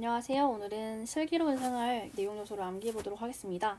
안녕하세요. 오늘은 슬기로운 생활 내용 요소를 암기해 보도록 하겠습니다.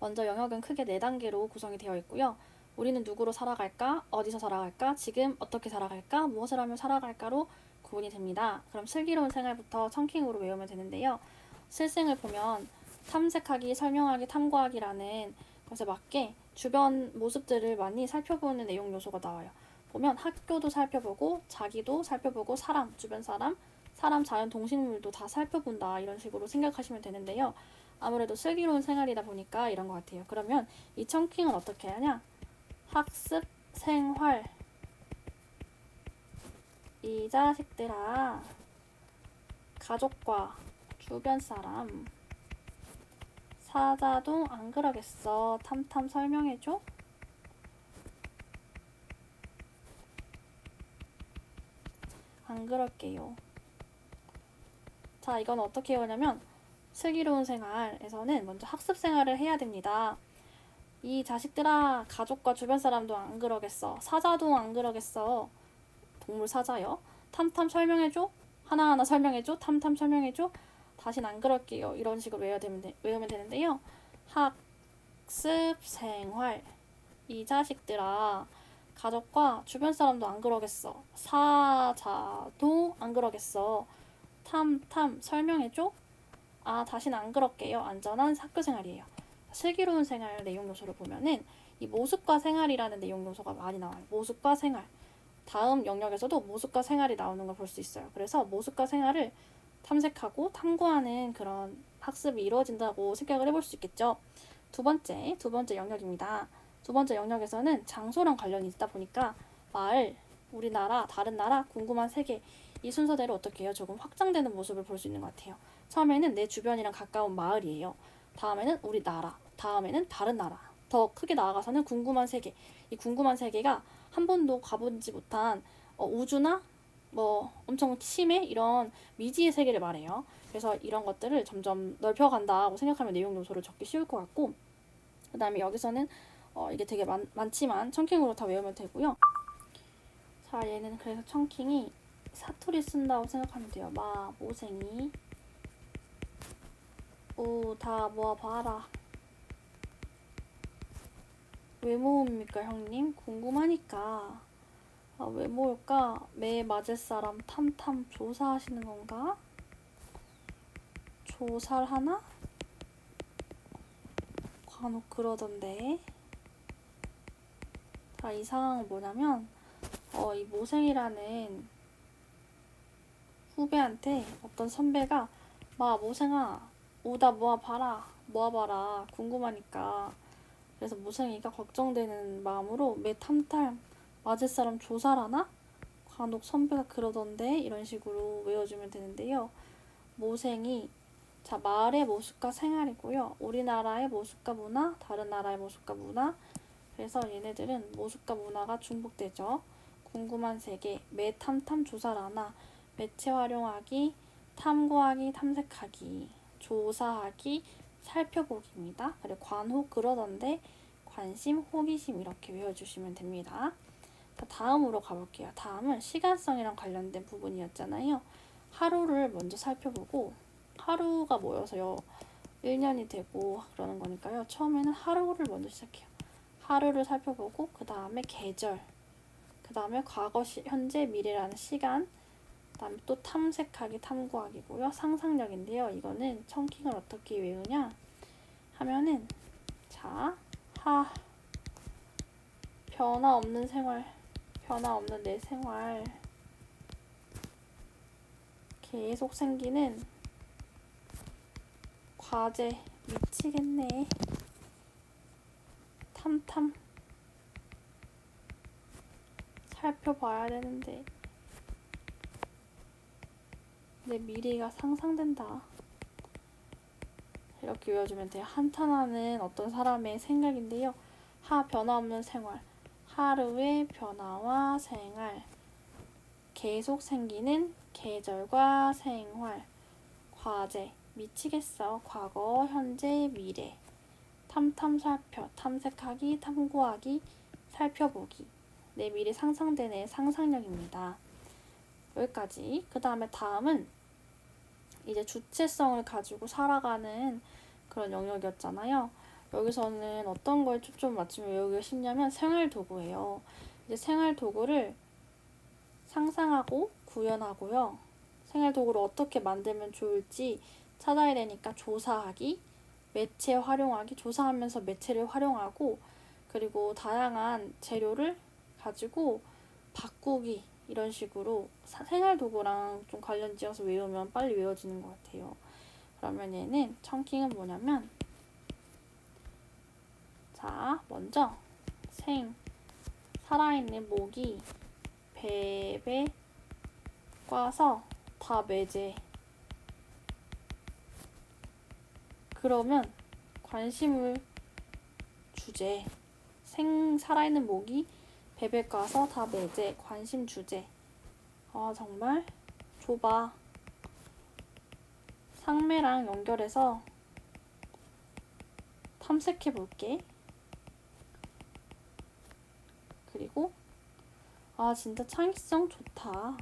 먼저 영역은 크게 네 단계로 구성이 되어 있고요. 우리는 누구로 살아갈까? 어디서 살아갈까? 지금 어떻게 살아갈까? 무엇을 하며 살아갈까로 구분이 됩니다. 그럼 슬기로운 생활부터 청킹으로 외우면 되는데요. 실생을 보면 탐색하기, 설명하기, 탐구하기라는 것에 맞게 주변 모습들을 많이 살펴보는 내용 요소가 나와요. 보면 학교도 살펴보고 자기도 살펴보고 사람, 주변 사람, 사람, 자연, 동식물도 다 살펴본다 이런 식으로 생각하시면 되는데요. 아무래도 슬기로운 생활이다 보니까 이런 것 같아요. 그러면 이 청킹은 어떻게 하냐? 학습, 생활 이 자식들아 가족과 주변 사람 사자도 안 그러겠어. 탐탐 설명해줘. 안 그럴게요. 자, 이건 어떻게 해오냐면 슬기로운 생활에서는 먼저 학습 생활을 해야 됩니다. 이 자식들아, 가족과 주변 사람도 안 그러겠어. 사자도 안 그러겠어. 동물 사자요. 탐탐 설명해줘. 하나하나 설명해줘. 탐탐 설명해줘. 다신 안 그럴게요. 이런 식으로 외워야 되면, 외우면 되는데요. 학습 생활. 이 자식들아, 가족과 주변 사람도 안 그러겠어. 사자도 안 그러겠어. 탐 탐 설명해줘. 아, 다신 안 그럴게요. 안전한 학교 생활이에요. 슬기로운 생활 내용 요소를 보면은 이 모습과 생활이라는 내용 요소가 많이 나와요. 모습과 생활. 다음 영역에서도 모습과 생활이 나오는 걸 볼 수 있어요. 그래서 모습과 생활을 탐색하고 탐구하는 그런 학습이 이루어진다고 생각을 해볼 수 있겠죠. 두 번째, 두 번째 영역입니다. 두 번째 영역에서는 장소랑 관련이 있다 보니까 마을, 우리나라, 다른 나라, 궁금한 세계 이 순서대로 어떻게 해요? 조금 확장되는 모습을 볼 수 있는 것 같아요. 처음에는 내 주변이랑 가까운 마을이에요. 다음에는 우리나라, 다음에는 다른 나라. 더 크게 나아가서는 궁금한 세계. 이 궁금한 세계가 한 번도 가보지 못한 어, 우주나 뭐 엄청 심해 이런 미지의 세계를 말해요. 그래서 이런 것들을 점점 넓혀간다고 생각하면 내용 요소를 적기 쉬울 것 같고 그 다음에 여기서는 어, 이게 되게 많, 많지만 청킹으로 다 외우면 되고요. 자 얘는 그래서 청킹이 사투리 쓴다고 생각하면 돼요. 마, 모생이 오, 다 모아봐라. 왜 모읍니까, 형님? 궁금하니까. 아, 왜 모을까? 매 맞을 사람 탐탐 조사하시는 건가? 조사를 하나? 간혹 그러던데. 자, 이 상황은 뭐냐면, 어, 이 모생이라는 후배한테 어떤 선배가, 마, 모생아, 오다 모아봐라, 모아봐라, 궁금하니까. 그래서 모생이가 걱정되는 마음으로 매 탐탐 맞을 사람 조사라나? 간혹 선배가 그러던데 이런 식으로 외워주면 되는데요. 모생이 자 마을의 모습과 생활이고요. 우리나라의 모습과 문화, 다른 나라의 모습과 문화. 그래서 얘네들은 모습과 문화가 중복되죠. 궁금한 세계, 매 탐탐 조사라나, 매체 활용하기, 탐구하기, 탐색하기, 조사하기, 살펴보기입니다. 그리고 관호 그러던데 관심, 호기심 이렇게 외워주시면 됩니다. 자, 다음으로 가볼게요. 다음은 시간성이랑 관련된 부분이었잖아요. 하루를 먼저 살펴보고 하루가 모여서요. 1년이 되고 그러는 거니까요. 처음에는 하루를 먼저 시작해요. 하루를 살펴보고 그 다음에 계절, 그 다음에 과거, 시, 현재, 미래라는 시간, 그 다음에 또 탐색하기, 탐구하기고요. 상상력인데요. 이거는 청킹을 어떻게 외우냐 하면은 자, 하 변화 없는 생활, 변화 없는 내 생활 계속 생기는 과제 미치겠네. 탐탐 살펴봐야 되는데 내 미래가 상상된다. 이렇게 외워주면 돼요. 한탄하는 어떤 사람의 생각인데요. 하 변화없는 생활, 하루의 변화와 생활, 계속 생기는 계절과 생활, 과제, 미치겠어, 과거, 현재, 미래, 탐탐 살펴, 탐색하기, 탐구하기, 살펴보기, 내 미래 상상되는 상상력입니다. 여기까지. 그 다음에 다음은 이제 주체성을 가지고 살아가는 그런 영역이었잖아요. 여기서는 어떤 거에 초점 맞추면 외우기가 쉽냐면 생활 도구예요. 이제 생활 도구를 상상하고 구현하고요. 생활 도구를 어떻게 만들면 좋을지 찾아야 되니까 조사하기, 매체 활용하기, 조사하면서 매체를 활용하고 그리고 다양한 재료를 가지고 바꾸기 이런 식으로 사- 생활 도구랑 좀 관련 지어서 외우면 빨리 외워지는 것 같아요. 그러면 얘는 청킹은 뭐냐면 자 먼저 생 살아있는 모기 베베 꽈서 다 매제 그러면 관심을 주제 생 살아있는 모기 베베 꽈서 다 매제 관심 주제. 아 정말? 좁아 상매랑 연결해서 탐색해 볼게. 그리고 아 진짜 창의성 좋다.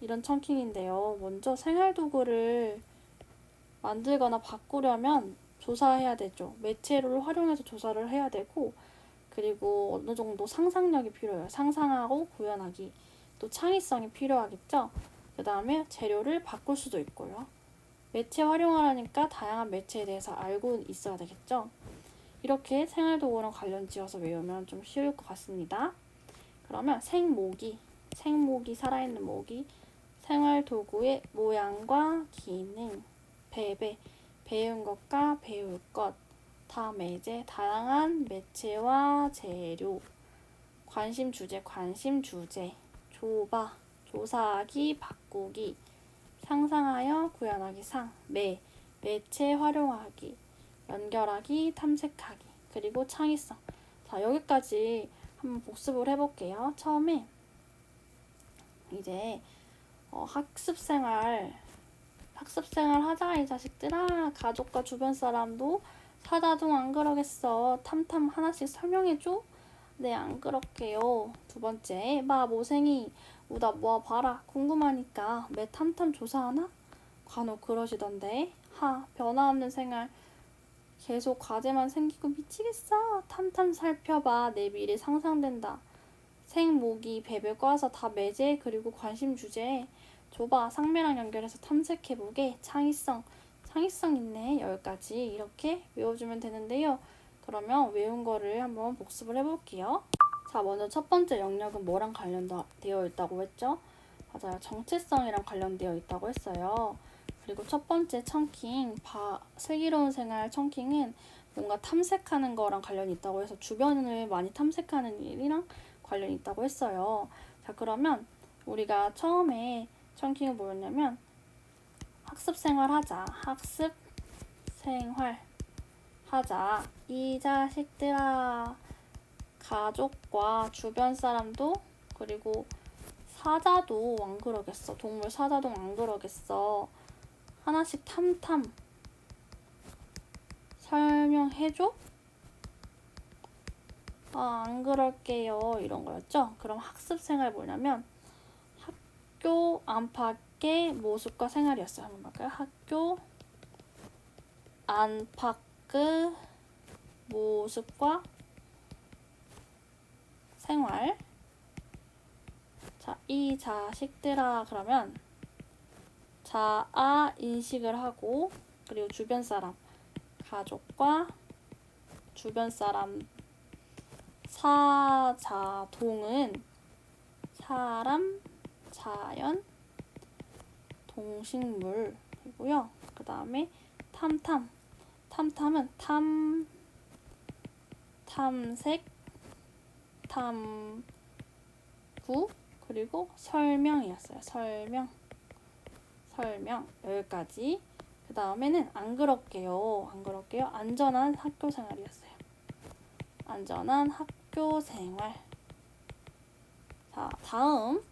이런 청킹인데요. 먼저 생활도구를 만들거나 바꾸려면 조사해야 되죠. 매체를 활용해서 조사를 해야 되고 그리고 어느 정도 상상력이 필요해요. 상상하고 구현하기. 또 창의성이 필요하겠죠? 그 다음에 재료를 바꿀 수도 있고요. 매체 활용하려니까 다양한 매체에 대해서 알고 있어야 되겠죠? 이렇게 생활도구랑 관련 지어서 외우면 좀 쉬울 것 같습니다. 그러면 생모기, 생모기, 살아있는 모기, 생활도구의 모양과 기능, 배배, 배운 것과 배울 것, 다 매제, 다양한 매체와 재료, 관심 주제, 관심 주제, 조바, 조사하기, 바꾸기, 상상하여 구현하기, 상, 매, 매체 활용하기, 연결하기, 탐색하기, 그리고 창의성. 자, 여기까지 한번 복습을 해볼게요. 처음에 이제 어, 학습 생활, 학습 생활 하자 이 자식들아. 가족과 주변 사람도 사자동 안 그러겠어. 탐탐 하나씩 설명해줘. 네, 안 그럴게요. 두 번째, 마 모생이 오다 모아 봐라. 궁금하니까 매 탐탐 조사하나? 간혹 그러시던데. 하, 변화 없는 생활. 계속 과제만 생기고 미치겠어. 탐탐 살펴봐. 내 미래 상상된다. 생모기 배별 꽈서 다 매제 그리고 관심 주제. 줘봐. 상매랑 연결해서 탐색해보게. 창의성. 창의성 있네. 여기까지 이렇게 외워주면 되는데요. 그러면 외운 거를 한번 복습을 해볼게요. 자, 먼저 첫 번째 영역은 뭐랑 관련되어 있다고 했죠? 맞아요. 정체성이랑 관련되어 있다고 했어요. 그리고 첫 번째 청킹, 바, 슬기로운 생활 청킹은 뭔가 탐색하는 거랑 관련이 있다고 해서 주변을 많이 탐색하는 일이랑 관련이 있다고 했어요. 자, 그러면 우리가 처음에 청킹은 뭐였냐면 학습 생활 하자. 학습 생활 하자. 이 자식들아. 가족과 주변 사람도 그리고 사자도 안 그러겠어. 동물 사자도 안 그러겠어. 하나씩 탐탐 설명해줘? 아, 안 그럴게요. 이런 거였죠? 그럼 학습 생활 뭐냐면 학교 안팎 의 모습과 생활이었어요. 한번 볼까요? 학교 안팎의 모습과 생활. 자, 이 자식들아 그러면 자아 인식을 하고 그리고 주변 사람 가족과 주변 사람 사자동은 사람 자연 동식물이고요. 그 다음에 탐탐. 탐탐은 탐 탐색 탐구 그리고 설명이었어요. 설명. 설명. 여기까지. 그 다음에는 안 그럴게요. 안 그럴게요. 안전한 학교 생활이었어요. 안전한 학교 생활. 자 다음.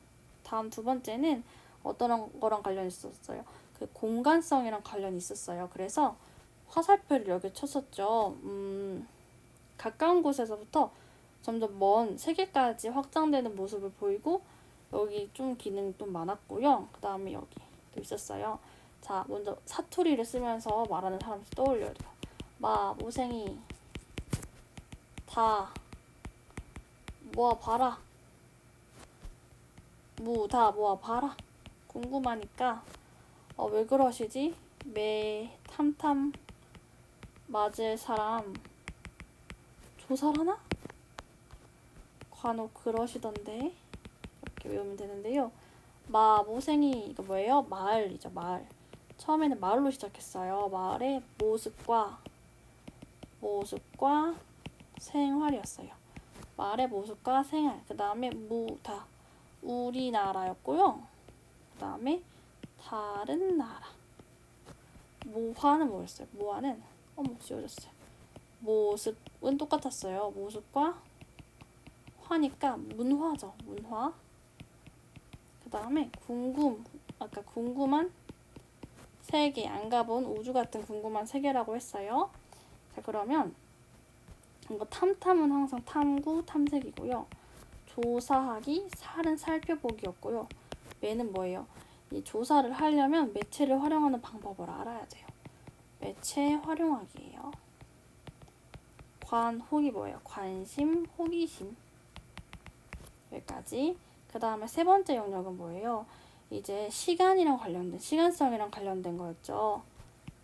다음 두 번째는 어떤 거랑 관련이 있었어요 그 공간성이랑 관련이 있었어요 그래서 화살표를 여기 쳤었죠 음 가까운 곳에서부터 점점 먼 세계까지 확장되는 모습을 보이고 여기 좀 기능이 좀 많았고요 그 다음에 여기 또 있었어요. 자, 먼저 사투리를 쓰면서 말하는 사람 떠올려야 돼요. 마, 모생이, 다, 모아 봐라. 무, 다 모아 봐라. 궁금하니까, 어, 왜 그러시지? 매, 탐탐, 맞을 사람, 조사하나? 간혹 그러시던데. 이렇게 외우면 되는데요. 마, 모생이, 이거 뭐예요? 마을이죠, 마을. 처음에는 마을로 시작했어요. 마을의 모습과 모습과 생활이었어요. 마을의 모습과 생활. 그 다음에 무다 우리나라였고요. 그 다음에 다른 나라. 모화는 뭐였어요? 모화는 어머 지워졌어요. 모습은 똑같았어요. 모습과 화니까 문화죠. 문화. 그 다음에 궁금 아까 궁금한 세계 안 가본 우주 같은 궁금한 세계라고 했어요. 자 그러면 이거 탐탐은 항상 탐구 탐색이고요. 조사하기 살은 살펴보기였고요. 매는 뭐예요? 이 조사를 하려면 매체를 활용하는 방법을 알아야 돼요. 매체 활용하기예요. 관 혹이 뭐예요? 관심 호기심 여기까지. 그 다음에 세 번째 영역은 뭐예요? 이제 시간이랑 관련된 시간성이랑 관련된 거였죠.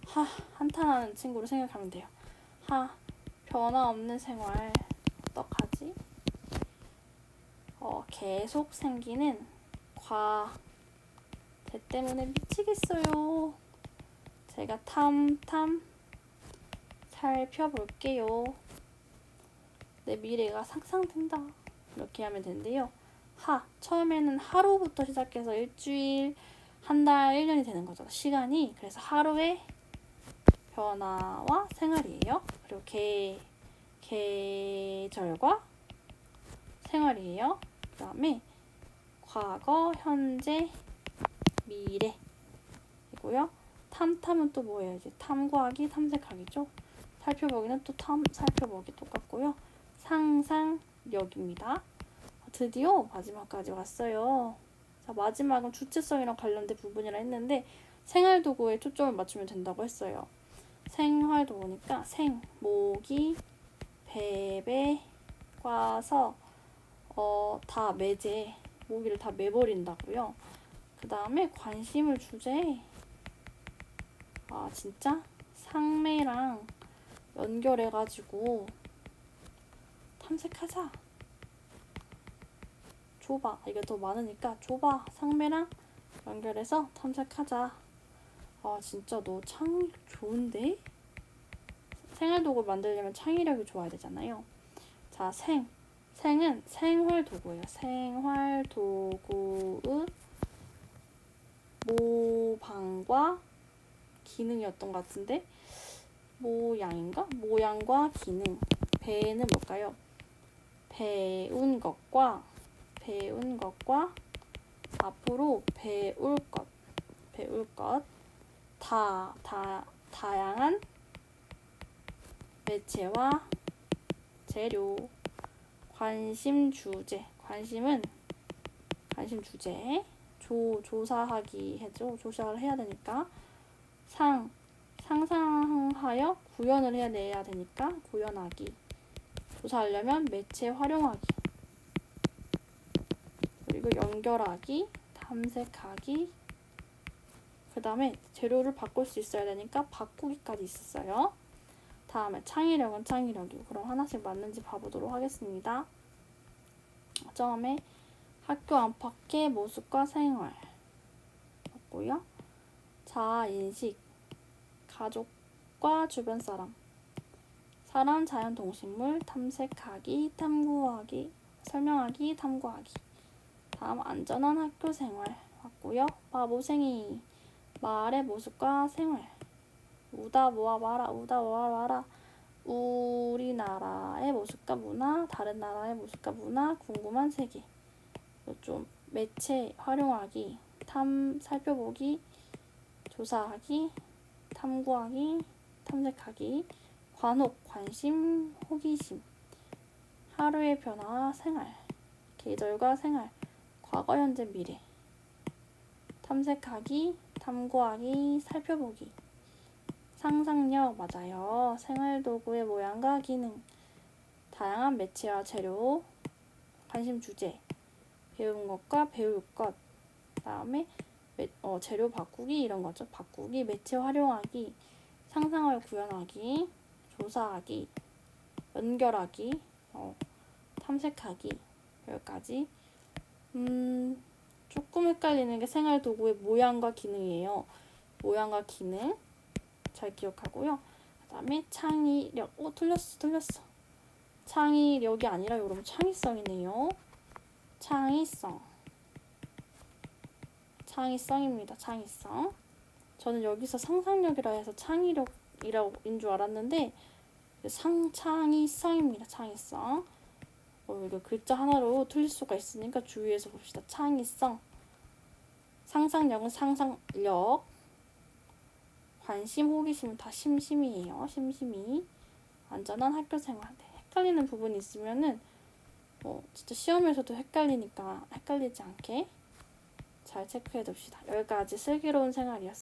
하 한탄하는 친구를 생각하면 돼요. 하 변화 없는 생활 어떡하지? 어 계속 생기는 과. 쟤 때문에 미치겠어요. 제가 탐탐 살펴볼게요. 내 미래가 상상된다. 이렇게 하면 되는데요. 하 처음에는 하루부터 시작해서 일주일, 한 달, 1년이 되는 거죠. 시간이 그래서 하루의 변화와 생활이에요. 그리고 계 계절과 생활이에요. 그 다음에 과거, 현재, 미래이고요. 탐탐은 또 뭐예요? 이제 탐구하기, 탐색하기죠. 살펴보기는 또 탐, 살펴보기 똑같고요. 상상력입니다. 드디어 마지막까지 왔어요. 자, 마지막은 주체성이랑 관련된 부분이라 했는데 생활도구에 초점을 맞추면 된다고 했어요. 생활도구니까 생, 모기, 베베, 꽈서 어, 다 매제, 모기를 다 매버린다고요. 그 다음에 관심을 주제. 아 진짜 상매랑 연결해가지고 탐색하자. 줘봐. 이게 더 많으니까 줘봐. 상매랑 연결해서 탐색하자. 아 진짜 너 창 좋은데? 생활도구 만들려면 창의력이 좋아야 되잖아요. 자, 생. 생은 생활 도구예요. 생활 도구의 모방과 기능이었던 것 같은데 모양인가? 모양과 기능. 배는 뭘까요? 배운 것과 배운 것과 앞으로 배울 것, 배울 것, 다, 다, 다양한 매체와 재료, 관심 주제, 관심은 관심 주제, 조, 조사하기 해죠. 조사를 해야 되니까 상, 상상하여 구현을 해야 내야 되니까 구현하기. 조사하려면 매체 활용하기. 그리고 연결하기, 탐색하기. 그 다음에 재료를 바꿀 수 있어야 되니까 바꾸기까지 있었어요. 다음에 창의력은 창의력이고 그럼 하나씩 맞는지 봐보도록 하겠습니다. 처음에 학교 안팎의 모습과 생활 맞고요. 자아 인식, 가족과 주변 사람, 사람, 자연, 동식물 탐색하기, 탐구하기, 설명하기, 탐구하기. 다음 안전한 학교 생활 맞고요. 바보생이 말의 모습과 생활. 우다 모아 봐라 우다 모아 봐라. 우리나라의 모습과 문화 다른 나라의 모습과 문화 궁금한 세계. 좀 매체 활용하기 탐 살펴보기 조사하기 탐구하기 탐색하기 관혹 관심 호기심. 하루의 변화와 생활. 계절과 생활. 과거 현재 미래. 탐색하기 참고하기, 살펴보기. 상상력 맞아요. 생활도구의 모양과 기능. 다양한 매체와 재료. 관심 주제. 배운 것과 배울 것. 다음에 매- 어, 재료 바꾸기 이런 거죠. 바꾸기, 매체 활용하기, 상상을 구현하기, 조사하기, 연결하기, 어, 탐색하기 여기까지. 음, 조금 헷갈리는 게 생활 도구의 모양과 기능이에요. 모양과 기능 잘 기억하고요. 그 다음에 창의력. 오 틀렸어, 틀렸어. 창의력이 아니라 여러분 창의성이네요. 창의성. 창의성입니다. 창의성. 저는 여기서 상상력이라 해서 창의력이라고 인 줄 알았는데 상 창의성입니다. 창의성. 어, 이거 글자 하나로 틀릴 수가 있으니까 주의해서 봅시다. 창의성. 상상력은 상상력. 관심, 호기심은 다 심심이에요. 심심이. 안전한 학교 생활. 네, 헷갈리는 부분이 있으면은 어, 진짜 시험에서도 헷갈리니까 헷갈리지 않게 잘 체크해 둡시다. 여기까지 슬기로운 생활이었습니다.